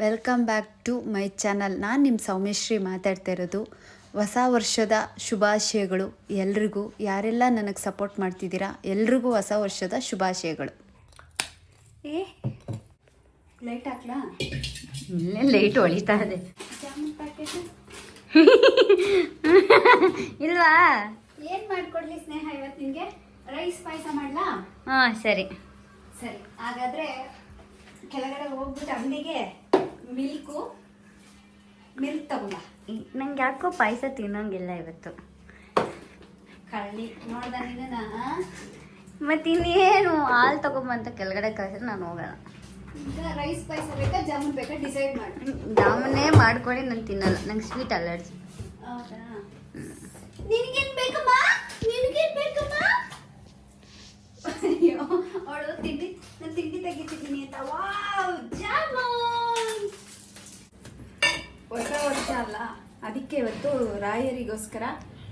Welcome back to my channel. ನಾನು ನಿಮ್ಮ ಸೌಮ್ಯಶ್ರೀ ಮಾತಾಡ್ತಾ ಇರೋದು. ಹೊಸ ವರ್ಷದ ಶುಭಾಶಯಗಳು ಎಲ್ರಿಗೂ. ಯಾರೆಲ್ಲ ನನಗೆ ಸಪೋರ್ಟ್ ಮಾಡ್ತಿದ್ದೀರಾ ಎಲ್ರಿಗೂ ಹೊಸ ವರ್ಷದ ಶುಭಾಶಯಗಳು. ಏ ಲೈಟ್ ಹಾಕ್ಲಾ? ಇಲ್ಲೇ ಲೈಟ್ ಹೊಳಿತಾ ಇದೆ. ಇಲ್ವಾ? ಏನು ಮಾಡ್ಕೊಡ್ಲಿ ಸ್ನೇಹ ಇವತ್ತು ರೈಸ್ ಪಾಯಸ ಮಾಡ್ಲಾ? ಹಾಂ ಸರಿ. ಸರಿ ಹಾಗಾದರೆ ಕೆಳಗಡೆ ಹೋಗ್ಬಿಟ್ಟು ಅಂಗಡಿಗೆ ಮಿಲ್ಕು ಮಿಲ್ಕ್ ತಗೊಂಡ ನಂಗೆ ಯಾಕೋ ಪಾಯಸ ತಿನ್ನೋಂಗಿಲ್ಲ ಇವತ್ತು. ಕಳ್ಳಿ ನೋಡ್ದ ನಿನ್ನ ಮತ್ತೆ ಇನ್ನೇನು ಹಾಲು ತಗೊಂಬಂತ ಕೆಳಗಡೆ ಕಳಿಸಿದ್ರೆ ನಾನು ಹೋಗೋಣ. ರೈಸ್ ಪಾಯಸ ಬೇಕಾ ಜಾಮೂನ್ ಬೇಕಾ? ಡಿಸೈಡ್ ಮಾಡಿ. ಜಾಮೂನೇ ಮಾಡ್ಕೊಳ್ಳಿ ನಾನು ತಿನ್ನಲ್ಲ. ನಂಗೆ ಸ್ವೀಟ್ ಅಲರ್ಜಿ. ಹೌದಾ? ನಿನಗೇನ್ ಬೇಕಮ್ಮ ನಿನಗೇನ್ ಬೇಕಮ್ಮ ಅಯ್ಯೋ ಅವಳು ತಿಂಡಿ ನಾನು ತಿಂಡಿ ತೆಗಿತಿದ್ದೀನಿ ಅಂತ ವಾವ್ ಜಾಮೂನ್ ಹೊಸ ವರ್ಷ ಅಲ್ಲ ಅದಕ್ಕೆ ಇವತ್ತು ರಾಯರಿಗೋಸ್ಕರ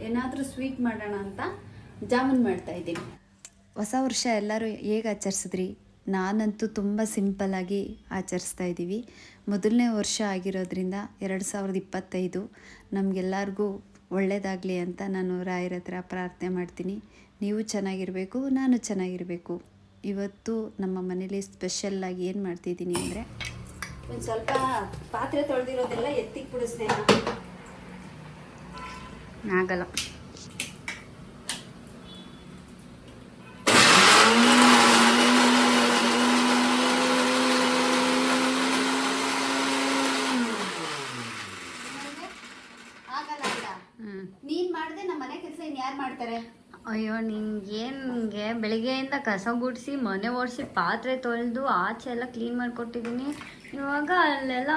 ಏನಾದರೂ ಸ್ವೀಟ್ ಮಾಡೋಣ ಅಂತ ಜಾಮೂನ್ ಮಾಡ್ತಾ ಇದ್ದೀನಿ. ಹೊಸ ವರ್ಷ ಎಲ್ಲರೂ ಹೇಗೆ ಆಚರಿಸಿದ್ರಿ? ನಾನಂತೂ ತುಂಬ ಸಿಂಪಲ್ಲಾಗಿ ಆಚರಿಸ್ತಾ ಇದ್ದೀವಿ. ಮೊದಲನೇ ವರ್ಷ ಆಗಿರೋದ್ರಿಂದ ಎರಡು ಸಾವಿರದ ಇಪ್ಪತ್ತೈದು ನಮಗೆಲ್ಲರಿಗೂ ಒಳ್ಳೆಯದಾಗಲಿ ಅಂತ ನಾನು ರಾಯರ ಹತ್ರ ಪ್ರಾರ್ಥನೆ ಮಾಡ್ತೀನಿ. ನೀವು ಚೆನ್ನಾಗಿರಬೇಕು ನಾನು ಚೆನ್ನಾಗಿರಬೇಕು. ಇವತ್ತು ನಮ್ಮ ಮನೇಲಿ ಸ್ಪೆಷಲ್ಲಾಗಿ ಏನು ಮಾಡ್ತಿದ್ದೀನಿ ಅಂದರೆ ಒಂದು ಸ್ವಲ್ಪ ಪಾತ್ರೆ ತೊಳೆದಿರೋದೆಲ್ಲ ಎತ್ತಿಗೆ ಬಿಡಿಸ್ತೇನೆ ಆಗಲ್ಲ ನೀನ್ ಮಾಡ್ದೆ ನಮ್ಮ ಮನೆ ಕೆಲಸ ಇನ್ ಯಾರು ಮಾಡ್ತಾರೆ? ಅಯ್ಯೋ ನಿಂಗೇನ್ಗೆ ಬೆಳಿಗ್ಗೆಯಿಂದ ಕಸ ಗುಡಿಸಿ ಮನೆ ಒರೆಸಿ ಪಾತ್ರೆ ತೊಳೆದು ಆಚೆ ಎಲ್ಲ ಕ್ಲೀನ್ ಮಾಡಿಕೊಟ್ಟಿದ್ದೀನಿ ಇವಾಗ ಅಲ್ಲೆಲ್ಲ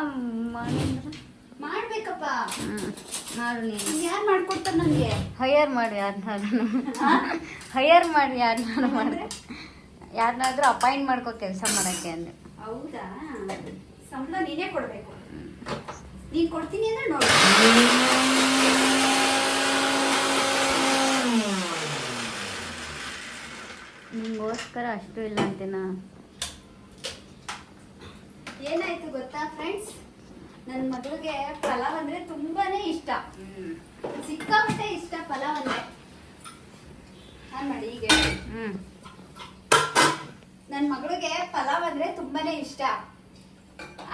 ಮಾಡಬೇಕಪ್ಪ ಮಾಡ್ಬೇಕಪ್ಪ. ಹ್ಞೂ ಮಾಡು ನೀನು ಯಾರು ಮಾಡ್ಕೊಡ್ತಾರೆ ನನಗೆ ಹೈಯರ್ ಮಾಡಿ ಯಾರನ್ನಾದ್ರೂ ಹೈಯರ್ ಮಾಡಿ ಯಾರನ್ನಾರು ಮಾಡಿ ಯಾರನ್ನಾದ್ರೂ ಅಪಾಯಿಂಟ್ ಮಾಡ್ಕೋ ಕೆಲಸ ಮಾಡೋಕ್ಕೆ ಅಂದೆ. ಹೌದಾ? ಸಂಬಳ ನೀನೇ ಕೊಡಬೇಕು. ನೀನ್ ಕೊಡ್ತೀನಿ ಅಂದ್ರೆ ನೋಡಿ. ನಿಮಗೋಸ್ಕರ ಅಷ್ಟು ಇಲ್ಲ ಅಂತೇನಾ? ಏನಾಯ್ತು ಗೊತ್ತಾ ಫ್ರೆಂಡ್ಸ್ ನನ್ನ ಮಗಳಿಗೆ ಪಲಾವ್ ಅಂದ್ರೆ ತುಂಬಾನೇ ಇಷ್ಟ. ಸಿಕ್ಕಾಪಟ್ಟೆ ಇಷ್ಟ ಪಲಾವ್ ಅಂದ್ರೆ. ನಾನ್ ಮಾಡಿ ಈಗ ಹ್ಞೂ ನನ್ನ ಮಗಳಿಗೆ ಪಲಾವ್ ಅಂದ್ರೆ ತುಂಬಾನೇ ಇಷ್ಟ.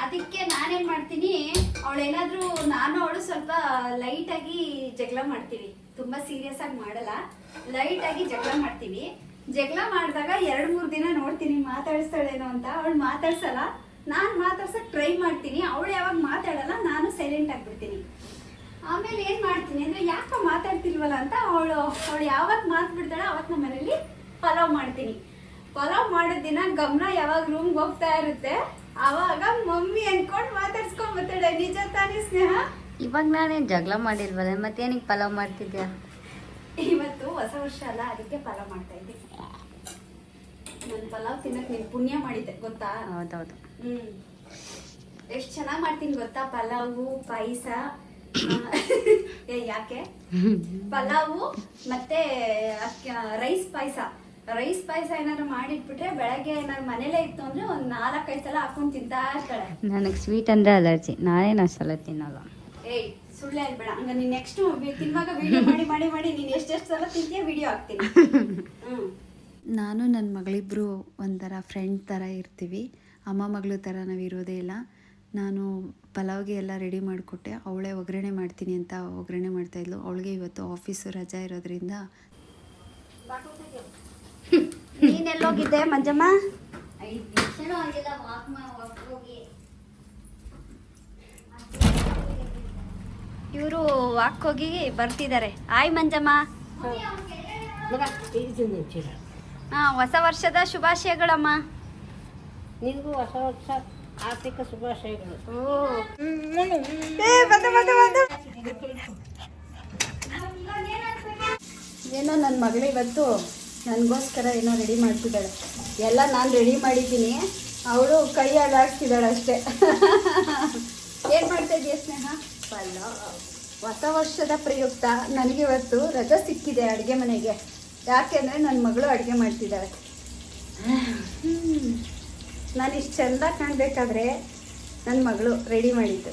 ಅದಕ್ಕೆ ನಾನೇನ್ ಮಾಡ್ತೀನಿ ಅವಳೇನಾದ್ರೂ ನಾನು ಅವಳು ಸ್ವಲ್ಪ ಲೈಟ್ ಆಗಿ ಜಗಳ ಮಾಡ್ತೀವಿ. ತುಂಬಾ ಸೀರಿಯಸ್ ಆಗಿ ಮಾಡಲ್ಲ. ಲೈಟ್ ಆಗಿ ಜಗಳ ಮಾಡ್ತೀವಿ. ಜಗಳ ಮಾಡಿದಾಗ ಎರಡ್ ಮೂರ್ ದಿನ ನೋಡ್ತೀನಿ ಮಾತಾಡಿಸ್ತಾಳೇನೋ ಅಂತ. ಅವಳು ಮಾತಾಡ್ಸಲ್ಲ. ನಾನು ಮಾತಾಡ್ಸಕ್ ಟ್ರೈ ಮಾಡ್ತೀನಿ. ಅವಳು ಯಾವಾಗ ಮಾತಾಡಲ್ಲ ನಾನು ಸೈಲೆಂಟ್ ಆಗಿಬಿಡ್ತೀನಿ ಆಮೇಲೆ ಏನು ಮಾಡ್ತೀನಿ ಅಂದ್ರೆ ಯಾಕ ಮಾತಾಡ್ತಿಲ್ವಲ್ಲ ಅಂತ ಅವಳು ಅವಳು ಯಾವಾಗ ಮಾತು ಬಿಡ್ತಾಳೆ ಅವತ್ತು ನಮ್ಮ ಮನೇಲಿ ಪಲಾವ್ ಮಾಡ್ತೀನಿ. ಪಲಾವ್ ಮಾಡೋ ದಿನ ಗಮನ ಯಾವಾಗ ರೂಮ್ಗೆ ಹೋಗ್ತಾ ಇರುತ್ತೆ ಅವಾಗ ಮಮ್ಮಿ ಅನ್ಕೊಂಡು ಮಾತಾಡ್ಸ್ಕೊಂಡ್ ಬರ್ತಾಳೆ. ನಿಜ ತಾನೇ ಸ್ನೇಹ? ಇವಾಗ ನಾನೇನ್ ಜಗಳ ಮಾಡಿಲ್ವಲ್ಲ ಮತ್ತೇನಿಗೆ ಪಲಾವ್ ಮಾಡ್ತಿದ್ಯಾ? ಇವತ್ತು ಹೊಸ ವರ್ಷ ಅಲ್ಲ ಅದಕ್ಕೆ ಪಲಾವ್ ಮಾಡ್ತಾ ಇದ್ದೀನಿ ನನ್ನ ಪಲಾವ್ ತಿನ್ನಕ್ಕೆ ನೀನು ಪುಣ್ಯ ಮಾಡಿದ್ದೆ ಗೊತ್ತಾ? ಹೌದೌದು. ಎಷ್ಟ್ ಚೆನ್ನಾಗಿ ಮಾಡ್ತೀನಿ ಗೊತ್ತಾ? ಪಲಾವು ಪಾಯಸ. ಏ ಯಾಕೆ? ಪಲಾವು ಮತ್ತೆ ರೈಸ್ ಪಾಯಸ. ರೈಸ್ ಪಾಯಸ ಏನಾದ್ರು ಮಾಡಿಟ್ಬಿಟ್ರೆ ಬೆಳಗ್ಗೆ ಏನಾದ್ರು ಮನೇಲೇ ಇತ್ತು ಅಂದ್ರೆ ಒಂದ್ ನಾಲ್ಕೈದು ಸಲ ಹಾಕೊಂಡ್ ತಿಂತಾ ಇರ್ತಾಳೆ. ನನಗೆ ಸ್ವೀಟ್ ಅಂದ್ರೆ ಅಲರ್ಜಿ ನಾನೇನು ಅಷ್ಟೆಲ್ಲ ತಿನ್ನಲ್ಲ. ಏಯ್ ಸುಳ್ಳೆ ಹೇಳ್ಬೇಡ. ಹಂಗ ನೀನ್ ನೆಕ್ಸ್ಟ್ ತಿನ್ನುವಾಗ ವಿಡಿಯೋ ಮಾಡಿ ಮಾಡಿ ಮಾಡಿ ನೀನ್ ಎಷ್ಟೆಷ್ಟು ಸಲ ತಿಂತೀಯ ವಿಡಿಯೋ ಹಾಕ್ತೀನಿ. ಹ್ಮ್. ನಾನು ನನ್ನ ಮಗಳಿಬ್ರು ಒಂಥರ ಫ್ರೆಂಡ್ ಥರ ಇರ್ತೀವಿ. ಅಮ್ಮ ಮಗಳು ಥರ ನಾವು ಇರೋದೇ ಇಲ್ಲ. ನಾನು ಪಲಾವ್ಗೆ ಎಲ್ಲ ರೆಡಿ ಮಾಡಿಕೊಟ್ಟೆ. ಅವಳೇ ಒಗ್ಗರಣೆ ಮಾಡ್ತೀನಿ ಅಂತ ಒಗ್ಗರಣೆ ಮಾಡ್ತಾಯಿದ್ಲು ಅವಳಿಗೆ ಇವತ್ತು ಆಫೀಸು ರಜಾ ಇರೋದ್ರಿಂದ ನೀನೆಲ್ಲೋಗಿದ್ದೆ ಮಂಜಮ್ಮ? ಐದು ನಿಮಿಷನೂ ಆಗಿಲ್ಲ ವಾಕ್ ವಾಕ್ ಹೋಗಿ ಇವರು ವಾಕ್ ಹೋಗಿ ಬರ್ತಿದ್ದಾರೆ ಆಯ್ ಮಂಜಮ್ಮ ಹಾ ಹೊಸ ವರ್ಷದ ಶುಭಾಶಯಗಳಮ್ಮ. ನಿನಗೂ ಹೊಸ ವರ್ಷ ಆರ್ಥಿಕ ಶುಭಾಶಯಗಳು. ಏನೋ ನನ್ನ ಮಗಳು ಇವತ್ತು ನನಗೋಸ್ಕರ ಏನೋ ರೆಡಿ ಮಾಡ್ತಿದ್ದಾಳೆ. ಎಲ್ಲ ನಾನು ರೆಡಿ ಮಾಡಿದ್ದೀನಿ. ಅವಳು ಕೈ ಅಲ್ಲಾಡ್ತಿದ್ದಾಳೆ ಅಷ್ಟೇ. ಏನು ಮಾಡ್ತಾ ಇದೆಯಾ ಸ್ನೇಹ? ಪಲಾವ್ ಹೊಸ ವರ್ಷದ ಪ್ರಯುಕ್ತ ನನಗೆ ಇವತ್ತು ರಜೆ ಸಿಕ್ಕಿದೆ ಅಡುಗೆ ಮನೆಗೆ. ಯಾಕೆಂದರೆ ನನ್ನ ಮಗಳು ಅಡುಗೆ ಮಾಡ್ತಿದ್ದಾಳೆ. ನಾನು ಇಷ್ಟು ಚಂದ ಕಾಣಬೇಕಾದ್ರೆ ನನ್ನ ಮಗಳು ರೆಡಿ ಮಾಡಿದ್ದು.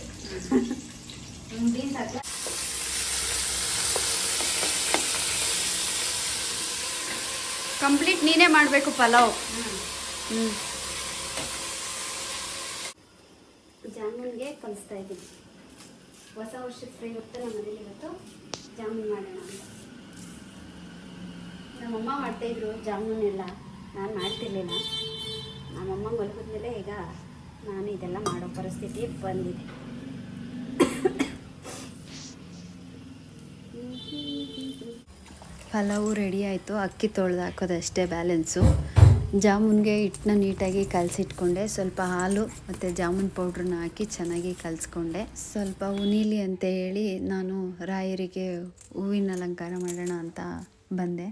ಕಂಪ್ಲೀಟ್ ನೀನೇ ಮಾಡಬೇಕು ಪಲಾವ್. ಹ್ಞೂ ಜಾಮೂನ್ಗೆ ಕಲಿಸ್ತಾ ಇದ್ದೀನಿ. ಹೊಸ ವರ್ಷದ ಪ್ರಯುಕ್ತ ನಮ್ಮ ಮನೇಲಿ ಇವತ್ತು ಜಾಮೂನ್ ಮಾಡೋಣ ಅಂತ. ನಮ್ಮಮ್ಮ ಮಾಡ್ತಾಯಿದ್ರು ಜಾಮೂನ್ ಎಲ್ಲ ನಾನು ಮಾಡ್ತಿರ್ಲಿಲ್ಲ. ನಮ್ಮಮ್ಮ ಮಲಗಿದ್ಮೇಲೆ ಈಗ ನಾನು ಇದೆಲ್ಲ ಮಾಡೋ ಪರಿಸ್ಥಿತಿ ಬಂದಿದೆ. ಪಲಾವು ರೆಡಿ ಆಯಿತು. ಅಕ್ಕಿ ತೊಳೆದು ಹಾಕೋದಷ್ಟೇ ಬ್ಯಾಲೆನ್ಸು ಜಾಮೂನ್ಗೆ ಹಿಟ್ಟನ್ನ ನೀಟಾಗಿ ಕಲಸಿಟ್ಕೊಂಡೆ. ಸ್ವಲ್ಪ ಹಾಲು ಮತ್ತು ಜಾಮೂನ್ ಪೌಡ್ರನ್ನ ಹಾಕಿ ಚೆನ್ನಾಗಿ ಕಲಿಸ್ಕೊಂಡೆ. ಸ್ವಲ್ಪ ಉನೀಲಿ ಅಂತ ಹೇಳಿ ನಾನು ರಾಯರಿಗೆ ಹೂವಿನ ಅಲಂಕಾರ ಮಾಡೋಣ ಅಂತ ಬಂದೆ.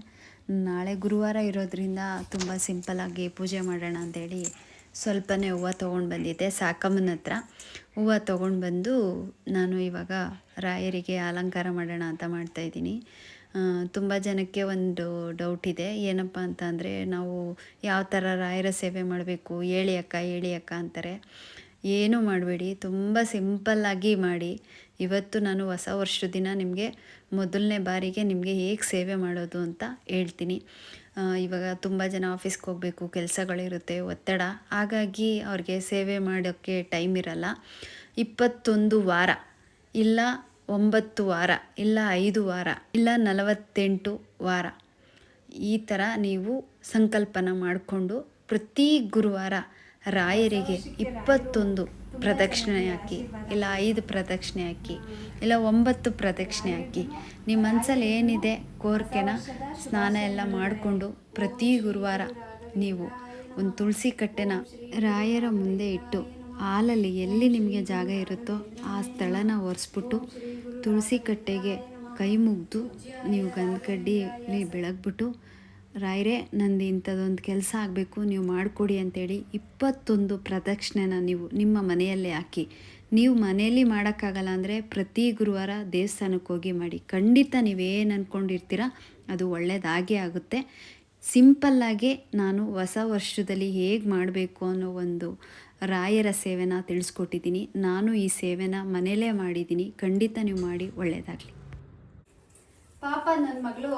ನಾಳೆ ಗುರುವಾರ ಇರೋದ್ರಿಂದ ತುಂಬ ಸಿಂಪಲ್ಲಾಗಿ ಪೂಜೆ ಮಾಡೋಣ ಅಂತೇಳಿ ಸ್ವಲ್ಪನೇ ಹೂವು ತೊಗೊಂಡು ಬಂದಿದ್ದೆ. ಸಾಕಮ್ಮನ ಹತ್ರ ಹೂವು ತೊಗೊಂಡು ಬಂದು ನಾನು ಇವಾಗ ರಾಯರಿಗೆ ಅಲಂಕಾರ ಮಾಡೋಣ ಅಂತ ಮಾಡ್ತಾಯಿದ್ದೀನಿ ತುಂಬ ಜನಕ್ಕೆ ಒಂದು ಡೌಟ್ ಇದೆ. ಏನಪ್ಪ ಅಂತ ಅಂದರೆ ನಾವು ಯಾವ ಥರ ರಾಯರ ಸೇವೆ ಮಾಡಬೇಕು? ಹೇಳಿ ಅಕ್ಕ ಹೇಳಿ ಅಕ್ಕ ಅಂತಾರೆ. ಏನೂ ಮಾಡಬೇಡಿ. ತುಂಬ ಸಿಂಪಲ್ಲಾಗಿ ಮಾಡಿ ಇವತ್ತು ನಾನು ಹೊಸ ವರ್ಷದ ದಿನ ನಿಮಗೆ ಮೊದಲನೇ ಬಾರಿಗೆ ನಿಮಗೆ ಹೇಗೆ ಸೇವೆ ಮಾಡೋದು ಅಂತ ಹೇಳ್ತೀನಿ. ಇವಾಗ ತುಂಬ ಜನ ಆಫೀಸ್ಗೆ ಹೋಗಬೇಕು, ಕೆಲಸಗಳಿರುತ್ತೆ, ಒತ್ತಡ. ಹಾಗಾಗಿ ಅವ್ರಿಗೆ ಸೇವೆ ಮಾಡೋಕ್ಕೆ ಟೈಮ್ ಇರಲ್ಲ. ಇಪ್ಪತ್ತೊಂದು ವಾರ, ಇಲ್ಲ ಒಂಬತ್ತು ವಾರ, ಇಲ್ಲ ಐದು ವಾರ, ಇಲ್ಲ ನಲವತ್ತೆಂಟು ವಾರ ಈ ಥರ ನೀವು ಸಂಕಲ್ಪನ ಮಾಡಿಕೊಂಡು ಪ್ರತಿ ಗುರುವಾರ ರಾಯರಿಗೆ ಇಪ್ಪತ್ತೊಂದು ಪ್ರದಕ್ಷಿಣೆ ಹಾಕಿ ಇಲ್ಲ ಐದು ಪ್ರದಕ್ಷಿಣೆ ಹಾಕಿ ಇಲ್ಲ ಒಂಬತ್ತು ಪ್ರದಕ್ಷಿಣೆ ಹಾಕಿ ನಿಮ್ಮ ಮನಸ್ಸಲ್ಲಿ ಏನಿದೆ ಕೋರ್ಕೆನ ಸ್ನಾನ ಎಲ್ಲ ಮಾಡಿಕೊಂಡು ಪ್ರತಿ ಗುರುವಾರ ನೀವು ಒಂದು ತುಳಸಿ ಕಟ್ಟೆನ ರಾಯರ ಮುಂದೆ ಇಟ್ಟು, ಹಾಲಲ್ಲಿ ಎಲ್ಲಿ ನಿಮಗೆ ಜಾಗ ಇರುತ್ತೋ ಆ ಸ್ಥಳನ ಒರೆಸ್ಬಿಟ್ಟು ತುಳಸಿ ಕಟ್ಟೆಗೆ ಕೈ ಮುಗ್ದು ನೀವು ಗಂಧ ಕಡ್ಡಿಲಿ ಬೆಳಗ್ಬಿಟ್ಟು ರಾಯರೇ, ನಂದು ಇಂಥದ್ದೊಂದು ಕೆಲಸ ಆಗಬೇಕು, ನೀವು ಮಾಡಿಕೊಡಿ ಅಂತೇಳಿ ಇಪ್ಪತ್ತೊಂದು ಪ್ರದಕ್ಷಿಣೆನ ನೀವು ನಿಮ್ಮ ಮನೆಯಲ್ಲೇ ಹಾಕಿ. ನೀವು ಮನೆಯಲ್ಲಿ ಮಾಡೋಕ್ಕಾಗಲ್ಲ ಅಂದರೆ ಪ್ರತಿ ಗುರುವಾರ ದೇವಸ್ಥಾನಕ್ಕೆ ಹೋಗಿ ಮಾಡಿ. ಖಂಡಿತ ನೀವೇನು ಅಂದ್ಕೊಂಡಿರ್ತೀರ ಅದು ಒಳ್ಳೆಯದಾಗೇ ಆಗುತ್ತೆ. ಸಿಂಪಲ್ಲಾಗಿ ನಾನು ಹೊಸ ವರ್ಷದಲ್ಲಿ ಹೇಗೆ ಮಾಡಬೇಕು ಅನ್ನೋ ಒಂದು ರಾಯರ ಸೇವೆನ ತಿಳಿಸ್ಕೊಟ್ಟಿದ್ದೀನಿ. ನಾನು ಈ ಸೇವೆನ ಮನೇಲೇ ಮಾಡಿದ್ದೀನಿ. ಖಂಡಿತ ನೀವು ಮಾಡಿ ಒಳ್ಳೆಯದಾಗಲಿ ಪಾಪ ನನ್ನ ಮಗಳು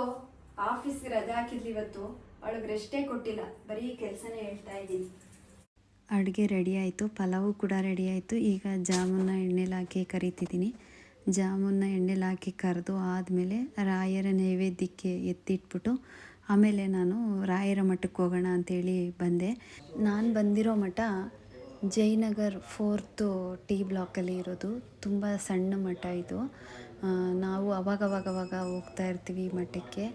ಆಫೀಸ್ ರಜೆ ಹಾಕಿದ್ಲಿ ಇವತ್ತು. ಅವಳಿಗೆ ರೆಸ್ಟೇ ಕೊಟ್ಟಿಲ್ಲ. ಬರೀ ಕೆಲಸನೇ ಹೇಳ್ತಾ ಇದ್ದೀನಿ. ಅಡುಗೆ ರೆಡಿ ಆಯಿತು. ಪಲಾವು ಕೂಡ ರೆಡಿ ಆಯಿತು. ಈಗ ಜಾಮೂನ್ನ ಎಣ್ಣೆಲಿ ಹಾಕಿ ಕರಿತಿದ್ದೀನಿ. ಜಾಮೂನ್ನ ಎಣ್ಣೆಲಿ ಹಾಕಿ ಕರೆದು ಆದಮೇಲೆ ರಾಯರ ನೈವೇದ್ಯಕ್ಕೆ ಎತ್ತಿಟ್ಬಿಟ್ಟು ಆಮೇಲೆ ನಾನು ರಾಯರ ಮಠಕ್ಕೆ ಹೋಗೋಣ ಅಂತೇಳಿ ಬಂದೆ. ನಾನು ಬಂದಿರೋ ಮಠ ಜಯನಗರ್ ಫೋರ್ತು ಟಿ ಬ್ಲಾಕಲ್ಲಿ ಇರೋದು. ತುಂಬ ಸಣ್ಣ ಮಠ ಇದು. ನಾವು ಅವಾಗವಾಗವಾಗ ಹೋಗ್ತಾ ಇರ್ತೀವಿ ಮಠಕ್ಕೆ.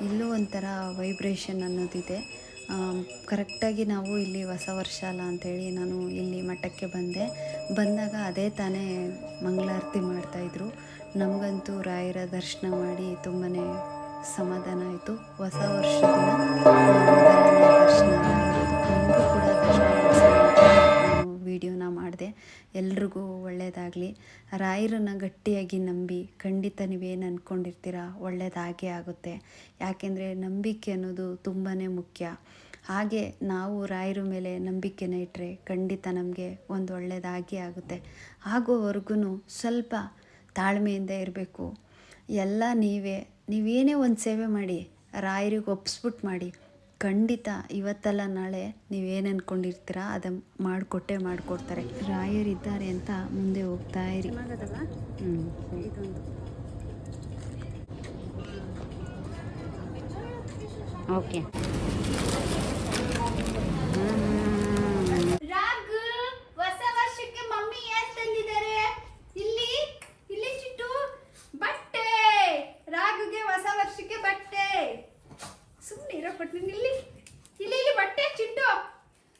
ಇಲ್ಲೂ ಒಂಥರ ವೈಬ್ರೇಷನ್ ಅನ್ನೋದಿದೆ. ಕರೆಕ್ಟಾಗಿ ನಾವು ಇಲ್ಲಿ ಹೊಸ ವರ್ಷ ಅಲ್ಲ ಅಂಥೇಳಿ ನಾನು ಇಲ್ಲಿ ಮಠಕ್ಕೆ ಬಂದೆ. ಬಂದಾಗ ಅದೇ ತಾನೇ ಮಂಗಳಾರತಿ ಮಾಡ್ತಾಯಿದ್ರು ನಮಗಂತೂ ರಾಯರ ದರ್ಶನ ಮಾಡಿ ತುಂಬಾ ಸಮಾಧಾನ ಆಯಿತು. ಹೊಸ ವರ್ಷದ ರಾಯರನ್ನ ಗಟ್ಟಿಯಾಗಿ ನಂಬಿ ಖಂಡಿತ ನೀವೇನು ಅಂದ್ಕೊಂಡಿರ್ತೀರ ಒಳ್ಳೆಯದಾಗೇ ಆಗುತ್ತೆ. ಯಾಕೆಂದರೆ ನಂಬಿಕೆ ಅನ್ನೋದು ತುಂಬಾ ಮುಖ್ಯ. ಹಾಗೆ ನಾವು ರಾಯರ ಮೇಲೆ ನಂಬಿಕೆನ ಇಟ್ಟರೆ ಖಂಡಿತ ನಮಗೆ ಒಂದು ಒಳ್ಳೆಯದಾಗೇ ಆಗುತ್ತೆ. ಆಗೋವರೆಗೂ ಸ್ವಲ್ಪ ತಾಳ್ಮೆಯಿಂದ ಇರಬೇಕು. ಎಲ್ಲ ನೀವೇ, ನೀವೇನೇ ಒಂದು ಸೇವೆ ಮಾಡಿ, ರಾಯರಿಗೆ ಒಪ್ಸ್ಬಿಟ್ಟು ಮಾಡಿ ಖಂಡಿತ ಇವತ್ತಲ್ಲ ನಾಳೆ ನೀವೇನು ಅಂದ್ಕೊಂಡಿರ್ತೀರ ಅದನ್ನು ಮಾಡಿಕೊಟ್ಟೆ ಮಾಡಿಕೊಡ್ತಾರೆ. ರಾಯರಿದ್ದಾರೆ ಅಂತ ಮುಂದೆ ಹೋಗ್ತಾ ಇರಿ. ಹ್ಞೂ ಓಕೆ ರಾಗ್ ಹೊಸ ವರ್ಷಕ್ಕೆ ಮಮ್ಮಿ ಏನ್ ತಂದಿದ್ದಾರೆ ಇಲ್ಲಿ ಇಲ್ಲಿ ಚಿಟ್ಟು ಬಟ್ಟೆ ರಾಗುಗೆ ಹೊಸ ವರ್ಷಕ್ಕೆ ಬಟ್ಟೆ ಸುಮ್ಮನೆ ಇರೋ ಪಟ್ಟು ಇಲ್ಲಿ ಇಲ್ಲಿ ಇಲ್ಲಿ ಬಟ್ಟೆ ಚಿಟ್ಟು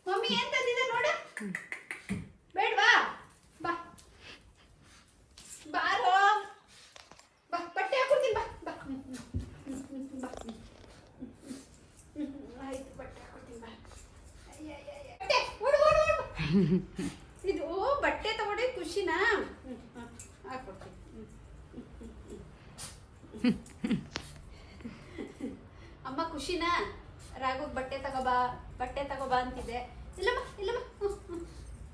ಮಮ್ಮಿ ಏನ್ ತಂದಿದೆ ನೋಡು ಬೇಡ್ವಾ ಬಾ ಬಾರೋ ಬಾ ಬಟ್ಟೆ ಹಾಕೊಡ್ತೀನಿ ಬಾ ಬಾ ಹ್ಮ್, ಹ್ಮ್, ಹ್ಮ್, ಹ್ಮ್, ಬಾ ಹ್ಮ್, ಹ್ಮ್, ಹ್ಮ್, ಆಯ್ತು ಬಟ್ಟೆ ಹಾಕೊಡ್ತೀನಿ ಬಾ ಅಯ್ಯಯ್ಯಯ್ಯ. ಬಟ್ಟೆ ಓಡು ಓಡು ಓಡು ಇದು ಬಟ್ಟೆ ತಗೊಂಡೆ ಖುಷಿನಾ. ಅಮ್ಮ ಖುಷಿನಾ? ರಾಘವ್ ಬಟ್ಟೆ ತಗೋಬಾ ಬಟ್ಟೆ ತಗೋಬಾ ಅಂತಿದ್ದೆ. ಇಲ್ಲಮ್ಮ ಇಲ್ಲಮ್ಮ.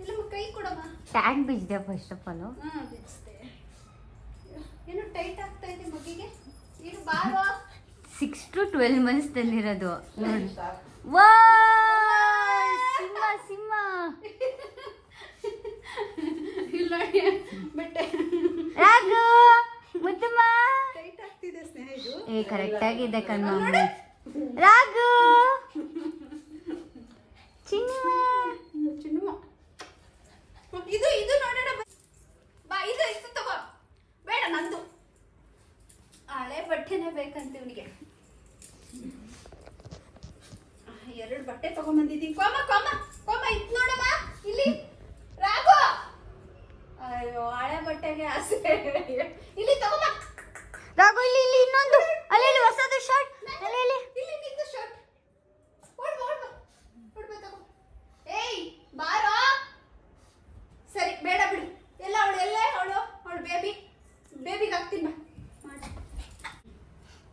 ಇಲ್ಲಮ್ಮ ಕೈ ಕೊಡಮ್ಮ. ಟ್ಯಾಂಕ್ ಬಿದ್ದೆ ಫಸ್ಟ್ ಆಫ್ ಆಲ್ ಹ್ಮ್ ಏನು ಟೈಟ್ ಆಗ್ತಾ ಇದೆ ಮಗಿಗೆ ಇದು ಬಾರೋ? ಸಿಕ್ಸ್ ಟು ಟ್ವೆಲ್ ಮಂತ್ಸ್ ತಂದಿರೋದು. ವಾ ಸಿಂಹ ಇಲ್ಲ ರಾಘು ಮುತ್ತಮ್ಮ. ಟೈಟ್ ಆಗ್ತಿದೆ ಸ್ನೇಹ ಇದು ಏ ಕರೆಕ್ಟ್ ಆಗಿದೆ ಕಣ್ಮಮ್ಮ ರಾಘು. ಚಿನ್ನ ಚಿನ್ನಮ್ಮ ಇದು ಇದು ನೋಡೋಣ. ಬಾ. ಬಾ ಇದು ಇದು ತಗೋ. ಬೇಡ ನಂದು. ಹಳೆ ಬಟ್ಟೆನೇ ಬೇಕಂತ ಇವನಿಗೆ. ಎರಡು ಬಟ್ಟೆ ತಗೊಂಬಂದಿದ್ದೀನಿ. ಕೊಮ್ಮ ಕೋಮ ಅಯ್ಯೋ ಹಳೆ ಬಟ್ಟೆಗೆ ಆಸೆ. ಇಲ್ಲಿ ತಗೊಂಬ ರಾಘು ಇಲ್ಲಿ ಇಲ್ಲಿ ಇನ್ನೊಂದು. ಅಲ್ಲಿ ಇಲ್ಲಿ ಹೊಸದು ಶರ್ಟ್ ಅಲ್ಲಿ ಇಲ್ಲಿ ಇಲ್ಲಿ ನಿಂದು ಶರ್ಟ್ ಓಡ್ ಓಡ್. ಓಡ್ ತಗೋ. ಏಯ್ ಬಾರೋ. ಸರಿ ಬೇಡ ಬಿಡು. ಎಲ್ಲ ಅವಳು ಎಲ್ಲೇ ಅವಳು ಅವಳು ಬೇಬಿ ಬೇಬಿಗೆ ಹಾಕ್ತೀನಿ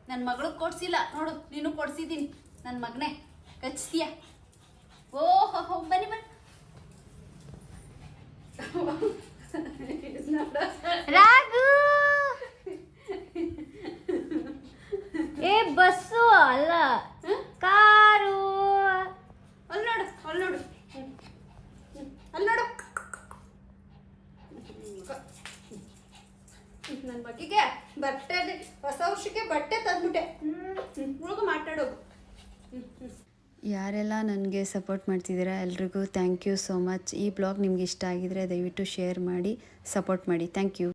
ನನ್ನ ಮಗಳು ಕೊಡ್ಸಿಲ್ಲ. ನೋಡು ನೀನು ಕೊಡ್ಸಿದ್ದೀನಿ. ನನ್ನ ಮಗನೇ ಕಚ್ತೀಯ. ಓಹೋ ಹೋ ಬನ್ನಿ ಬನ್ನಿ ರಾಘು ಏ ಬಸ್ಸು ಅಲ್ಲ ಕಾರು ಅಲ್ಲಿ ನೋಡು ಅಲ್ಲಿ ನೋಡು ಅಲ್ಲಿ ನೋಡು ನನ್ನ ಮಗಿಗೆ ಬಟ್ಟೆ ಹೊಸ ವರ್ಷಕ್ಕೆ ಬಟ್ಟೆ ತಂದ್ಬಿಟ್ಟೆ ಹುಡುಗ ಮಾತಾಡೋದು ಸಪೋರ್ಟ್ ಮಾಡ್ತಿದ್ದೀರಾ ಎಲ್ರಿಗೂ. ಥ್ಯಾಂಕ್ ಯು ಸೋ ಮಚ್ ಈ ಬ್ಲಾಗ್ ನಿಮ್ಗೆ ಇಷ್ಟ ಆಗಿದರೆ ದಯವಿಟ್ಟು ಶೇರ್ ಮಾಡಿ, ಸಪೋರ್ಟ್ ಮಾಡಿ. Thank you